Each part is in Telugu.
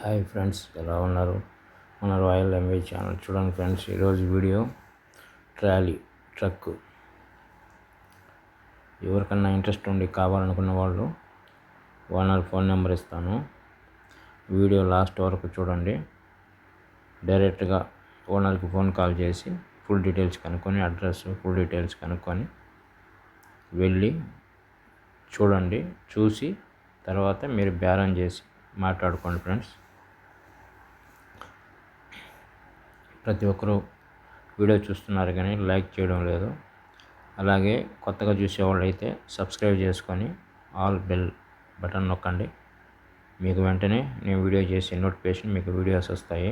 హాయ్ ఫ్రెండ్స్ ఎలా ఉన్నారు? మన రాయల్ ఎంవీ ఛానల్ చూడండి ఫ్రెండ్స్ ఈరోజు వీడియో ట్రాలీ ట్రక్ ఎవరికన్నా ఇంట్రెస్ట్ ఉండి కావాలనుకున్న వాళ్ళు ఓనర్ ఫోన్ నెంబర్ ఇస్తాను. వీడియో లాస్ట్ వరకు చూడండి. డైరెక్ట్గా ఓనర్కి ఫోన్ కాల్ చేసి ఫుల్ డీటెయిల్స్ కనుక్కొని అడ్రస్ ఫుల్ డీటెయిల్స్ కనుక్కొని వెళ్ళి చూడండి. చూసి తర్వాత మీరు బేరం చేసి మాట్లాడుకోండి ఫ్రెండ్స్. ప్రతి ఒక్కరూ వీడియో చూస్తున్నారు కానీ లైక్ చేయడం లేదు. అలాగే కొత్తగా చూసేవాళ్ళు అయితే సబ్స్క్రైబ్ చేసుకొని ఆల్ బెల్ బటన్ నొక్కండి. మీకు వెంటనే నేను వీడియో చేసే నోటిఫికేషన్ మీకు వీడియోస్ వస్తాయి.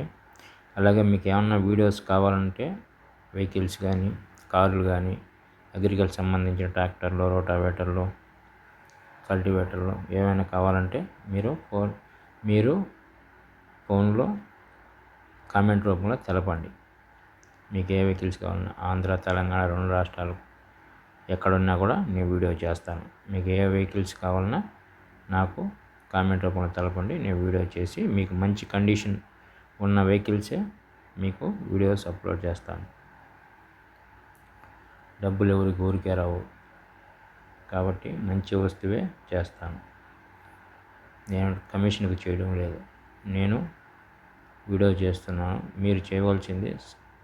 అలాగే మీకు ఏమన్నా వీడియోస్ కావాలంటే వెహికల్స్ కానీ కార్లు కానీ అగ్రికల్చర్ సంబంధించిన ట్రాక్టర్లు రోటావేటర్లు కల్టివేటర్లు ఏమైనా కావాలంటే మీరు ఫోన్ మీరు ఫోన్లో కామెంట్ రూపంలో తెలపండి. మీకు ఏ వెహికల్స్ కావాలన్నా ఆంధ్ర తెలంగాణ రెండు రాష్ట్రాలు ఎక్కడున్నా కూడా నేను వీడియో చేస్తాను. మీకు ఏ వెహికల్స్ కావాలన్నా నాకు కామెంట్ రూపంలో తెలపండి. నేను వీడియో చేసి మీకు మంచి కండిషన్ ఉన్న వెహికల్సే మీకు వీడియోస్ అప్లోడ్ చేస్తాను. డబ్బులు ఎవరికి ఊరికే రావు కాబట్టి మంచి వస్తువే చేస్తాను. నేను కమిషన్కి చేయడం లేదు. నేను వీడియో చేస్తున్నాను. మీరు చేయవలసింది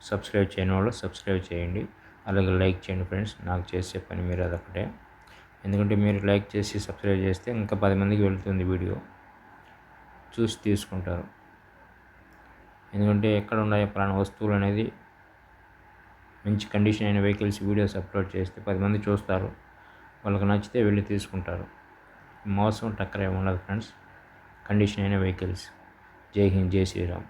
సబ్స్క్రైబ్ చేయని వాళ్ళు సబ్స్క్రైబ్ చేయండి. అలాగే లైక్ చేయండి ఫ్రెండ్స్. నాకు చేసే పని మీరు అదొకటే ఎందుకంటే మీరు లైక్ చేసి సబ్స్క్రైబ్ చేస్తే ఇంకా పది మందికి వెళ్తుంది వీడియో. చూసి తీసుకుంటారు. ఎందుకంటే ఎక్కడ ఉన్నాయో పలానా వస్తువులు అనేది మంచి కండిషన్ అయిన వెహికల్స్ వీడియోస్ అప్లోడ్ చేస్తే పది మంది చూస్తారు. వాళ్ళకి నచ్చితే వెళ్ళి తీసుకుంటారు. మోసం టక్కర్ ఏమి ఉండదు ఫ్రెండ్స్. కండిషన్ అయిన వెహికల్స్. జై హింద్ జై శ్రీరామ్.